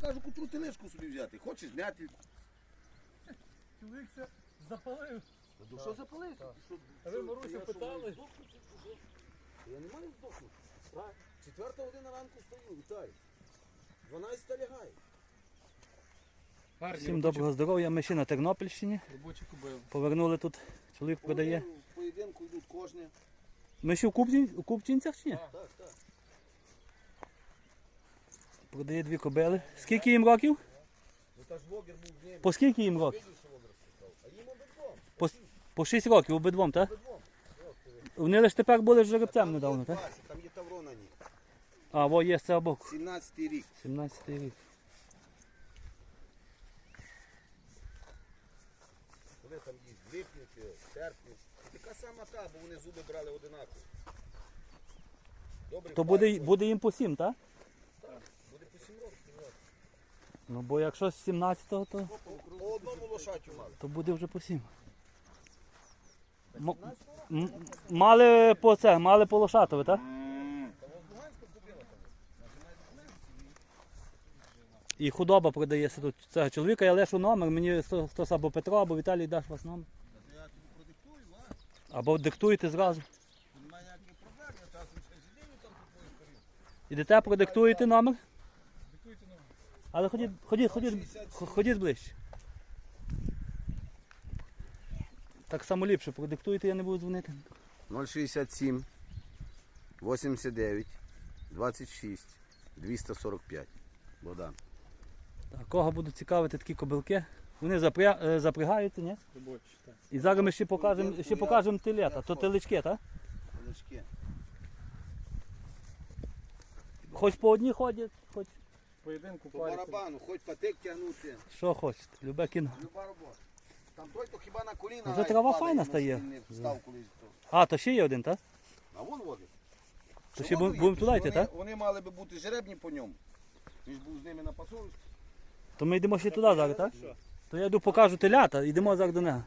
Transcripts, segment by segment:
кажу, котру тележку собі взяти. Хочеш зняти? Чоловік це запалив. Ну що запалити? Що- А ви що- Марусю я що, питали? Я не маю здохнути. Четверта година ранку стою, вітаю. 12 лягає. Всім доброго здоров'я. Ми ще на Тернопільщині. Робочі кубили. Повернули тут. Чоловік продає. Поєдинку йдуть кожні. Ми ще у Купчинцях чи ні? Так, так. Продає дві кобили. Скільки їм років? По скільки їм років? По, по 6 років обидвом, так? Вони лише тепер були жеребцем недавно, так? Там є тавро на ній. А, во є з цього боку. 17 рік. 17 й рік. Вони там в липні серпні. Така сама та, бо вони зуби брали одинаково. То буде, буде їм по 7, так? буде по 7 років. Ну бо якщо з 17-го, то, По одному лошатю мали. то буде вже по 7. М- м- мали по це, мали по лошатове, так? І худоба продається тут цього чоловіка, я лишу номер, мені хто- хтось або Петро, або Віталій дасть вас номер. Я продиктую. Або диктуєте зразу. Немає ніяких проблем, я часом ще сидію там по сторінці. Ідете, продиктуєте номер. Але ходіть, ходіть, ходіть, ходіть ближче. Так само ліпше, продиктуйте, я не буду дзвонити. 067 89 26 245. Богдан. Так, кого будуть цікавити такі кобилки? Вони запря... е, запрягаються, ні? Робочі, так. І зараз ми ще покажемо, ще покажемо телята. То телечки, так? Велички. Хоч по одній ходять, Поєдинку По парі. барабану, хоч патик тягнути. що хочете, любе кіно. Люба робота. Там той, то хіба на коліна. Вже навіть трава падає, файна ну, стає. він не Встав колись. то. А, то ще є один, так? А вон води. То ще будемо будемо туди йти, вони, так? вони мали би бути жеребні по ньому. Він ж був з ними на пасовищі. То ми йдемо ще туди зараз, так? То я йду покажу телята, йдемо зараз до нього.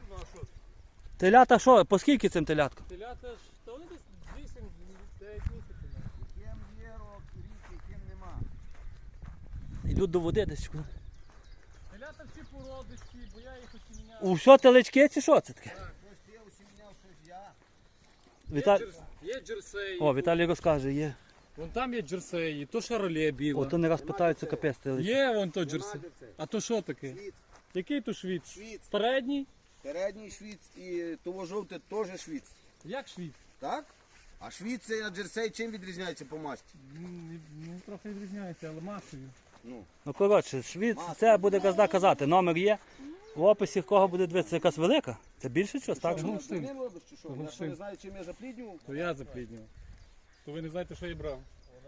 Телята що? По скільки цим теляткам? Телята ж, та вони десь 8-9 місяців. навіть. Ким є рок, рік, ким нема. Йдуть до води десь. куди. Телята всі породисті, бо я їх осіміняв. У що телечки чи що це таке? Так, щось я. Віта... Є джерсеї. О, Віталій розкаже, є. Вон там є джерсеї, то шароле біле. Ото не раз питаються капець телечки. Є вон то джерсей. А то що таке? Швіц, Який то швіц? Швіц. Передній? передній швіц і того жовте теж швіц. Як швіц? Так? А швіц це джерсей чим відрізняється по масті? Ну, ну, трохи відрізняється, але масою. Ну, Ну коротше, швіц, це буде газда казати. Номер є. В описі кого буде дивитися якась велика. Це більше щось, так? що, же? Ти робиш чи що? Я що не знаю, чим я запліднював? То я запліднював. То ви не знаєте, що я брав.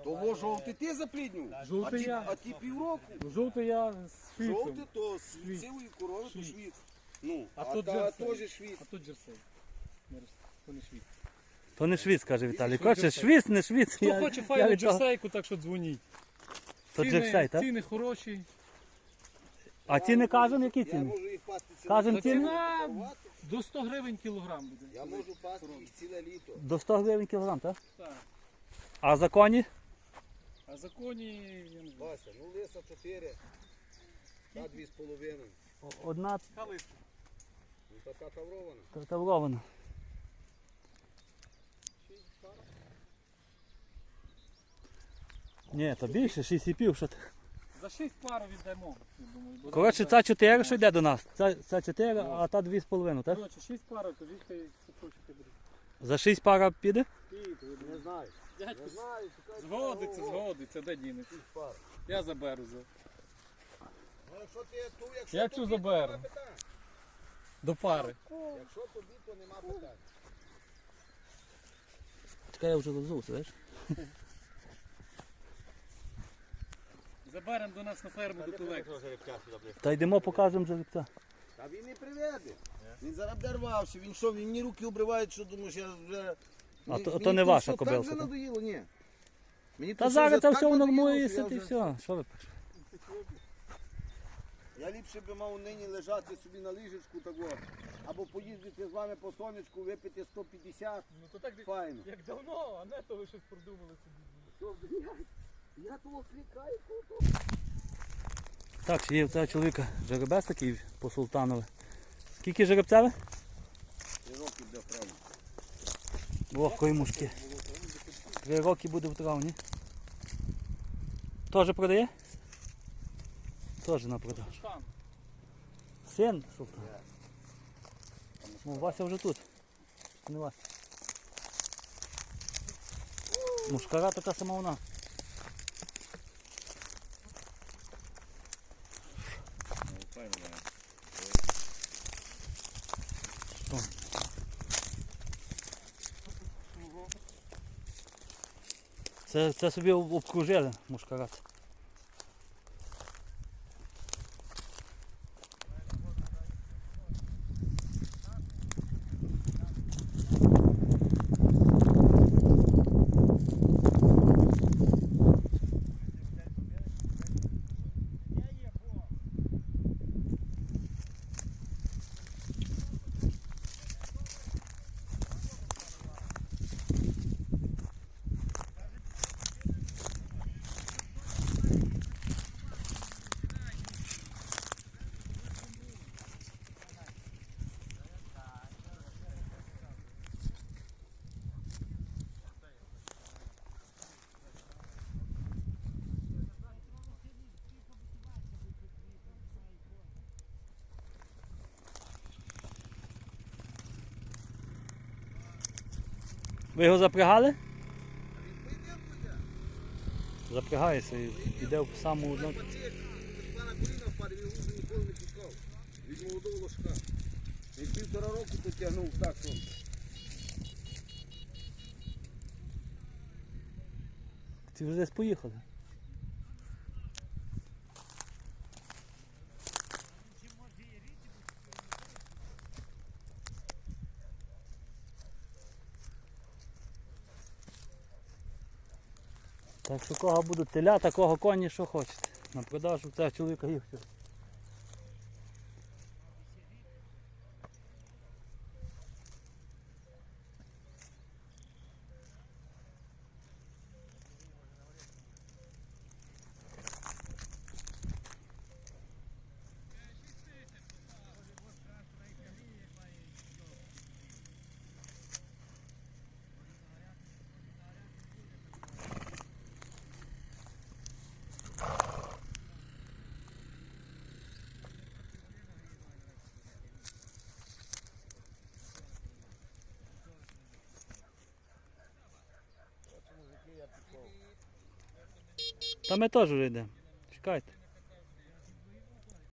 Того жовтий ти запліднював. А Жовтий ті, я. а ті півроку. Ну, Жовтий я з швіцем. Жовтий то з цілої корови, то Швіц. швіц. Ну, А а, то та джерсей. теж швіц. А тут джерсей. Не роз- То не швіц. То не швіц, каже Віталій. Коротше, швіц, не швіц. Хто Я- хоче я файну від того- джерсейку, так що дзвоніть. То Ціни- джерсей, так? Ціни хороші. А ціни кажемо, які Я ціни? можу їх пасти ціле ціни? Ціна до 100 гривень кілограм буде. Я можу пасти їх ціле літо. До 100 гривень кілограм, так? Так. А за коні? А законі, я не знаю. Вася, ну лиса 4, та 2,5. Одна Калиска. Ну така таврована. таврована. Ні, то більше, 6,5. Що ти. За 6 пар віддамо. я думаю. Бо Коротше, ця 4, що йде до нас. Ця, ця 4, а та 2,5, так? Коротше, 6 пар, кажіть, хай хто хоче. За 6 пара піде? Не знаю. Дядько, Не знаю. згодиться, згодиться, де дінець. пар. Я заберу за. Ну, якщо ти ту, якщо Я тобі, цю то заберу. нема питань. До пари. Якщо тобі, то нема питань. Чекай, я вже розувся, знаєш? Заберемо до нас на ферму до Тулек. Та йдемо покажемо жеребця. Та він не приведе. Він зараз буде. Він що, він мені руки обриває, що думаєш, я вже... А то- мені то не ваша кобилка, Так вже так? надоїло, ні. Мені Та зараз це все що і все. Що ви пишете? Я ліпше би мав нині лежати собі на ліжечку такого. Або поїздити з вами по сонечку, випити 150. Ну то так Файно. як давно, а не то ви щось придумали собі. Я того кого Так, ще є в цього чоловіка жеребець такий по султанове. Скільки жеребцеве? Три роки для правди. Ох, кої мушки. Три роки буде в травні. Теж продає? Теж на продаж. Син султан. Ну, Вася вже тут. Не Вася. Мушкара така сама вона. Ну, файно, да. Що? Це, це собі об- обкружили мушкара. Ви його запрягали? Запрягається і йде в саму одну. Від молодого ложка. Він півтора року потягнув, так, що Ти вже десь поїхали. Так що кого будуть теля, такого коні, що хочете. На продажу цього чоловіка їх. Та ми теж вже йдемо. Чекайте.